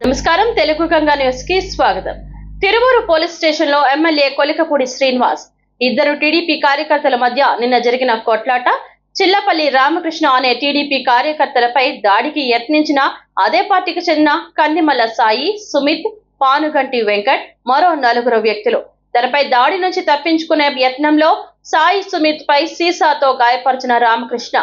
నమస్కారం. తెలుగు గంగా న్యూస్కి స్వాగతం. తిరువూరు పోలీస్ స్టేషన్లో ఎమ్మెల్యే కొలికపూడి శ్రీనివాస్ ఇద్దరు టీడీపీ కార్యకర్తల మధ్య నిన్న జరిగిన కొట్లాట చిల్లపల్లి రామకృష్ణ అనే టీడీపీ కార్యకర్తలపై దాడికి యత్నించిన అదే పార్టీకి చెందిన కందిమల్ల సాయి సుమిత్ పానుగంటి వెంకట్ మరో నలుగురు వ్యక్తులు. తనపై దాడి నుంచి తప్పించుకునే యత్నంలో సాయి సుమిత్ పై సీసాతో గాయపరిచిన రామకృష్ణ.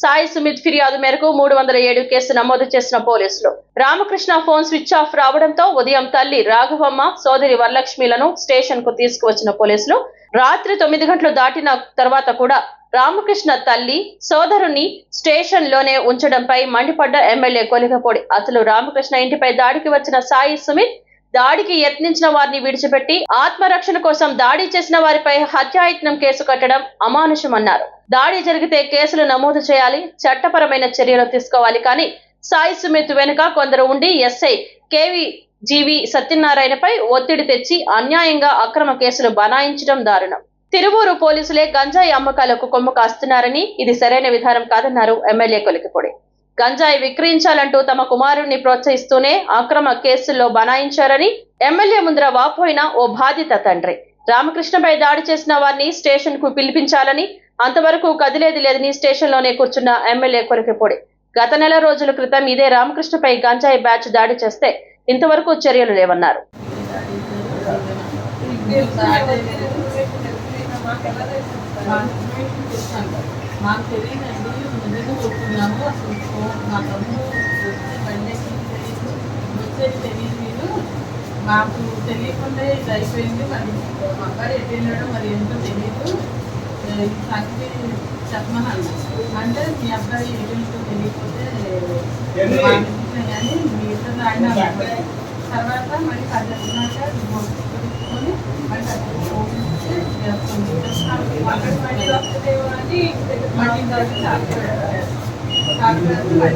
సాయి సుమిత్ ఫిర్యాదు మేరకు మూడు వందల ఏడు కేసు నమోదు చేసిన పోలీసులు. రామకృష్ణ ఫోన్ స్విచ్ ఆఫ్ రావడంతో ఉదయం తల్లి రాఘవమ్మ సోదరి వరలక్ష్మిలను స్టేషన్కు తీసుకువచ్చిన పోలీసులు రాత్రి తొమ్మిది గంటలు దాటిన తర్వాత కూడా రామకృష్ణ తల్లి సోదరుని స్టేషన్లోనే ఉంచడంపై మండిపడ్డ ఎమ్మెల్యే కొలిగపూడి. అసలు రామకృష్ణ ఇంటిపై దాడికి వచ్చిన సాయి సుమిత్ దాడికి యత్నించిన వారిని విడిచిపెట్టి ఆత్మరక్షణ కోసం దాడి చేసిన వారిపై హత్యాయత్నం కేసు కట్టడం అమానుషమన్నారు. దాడి జరిగితే కేసులు నమోదు చేయాలి చట్టపరమైన చర్యలు తీసుకోవాలి కానీ సాయి సుమిత్ వెనుక కొందరు ఉండి ఎస్ఐ కేవి జీవి సత్యనారాయణపై ఒత్తిడి తెచ్చి అన్యాయంగా అక్రమ కేసులు బనాయించడం దారుణం. తిరువూరు పోలీసులే గంజాయి అమ్మకాలకు కొమ్ము కాస్తున్నారని ఇది సరైన విధానం కాదన్నారు ఎమ్మెల్యే కొలికిపొడి. గంజాయి విక్రయించాలంటూ తమ కుమారుణ్ణి ప్రోత్సహిస్తూనే అక్రమ కేసుల్లో బనాయించారని ఎమ్మెల్యే ముందర వాపోయిన ఓ బాధిత తండ్రి. రామకృష్ణపై దాడి చేసిన వారిని స్టేషన్కు పిలిపించాలని అంతవరకు కదిలేది లేదని స్టేషన్లోనే కూర్చున్న ఎమ్మెల్యే కొరికిపొడి గత నెల రోజుల క్రితం ఇదే రామకృష్ణపై గంజాయి బ్యాచ్ దాడి చేస్తే ఇంతవరకు చర్యలు లేవన్నారు. మాకు తెలియదండి. నిజంగా చెప్తున్నాము అసలు మా తమ్ముడు వచ్చి బండి వచ్చేది తెలియదు మీరు మాకు తెలియకుండా ఇది అయిపోయింది మరి మా అబ్బాయి ఎటు వెళ్ళాడో మరి ఏంటో తెలియదు సంగతి చెప్పమని అన్నారు అంటే మీ అబ్బాయి వెళ్ళితో తెలియకపోతే కానీ మీ ఇద్దరు ఆయన. తర్వాత మరి వచ్చినాక తీసుకొని మళ్ళీ అది ఓపెన్ చేసి చేస్తుంది. మళ్ళీ వస్తుందేమో అని మళ్ళీ దాన్ని 打个四百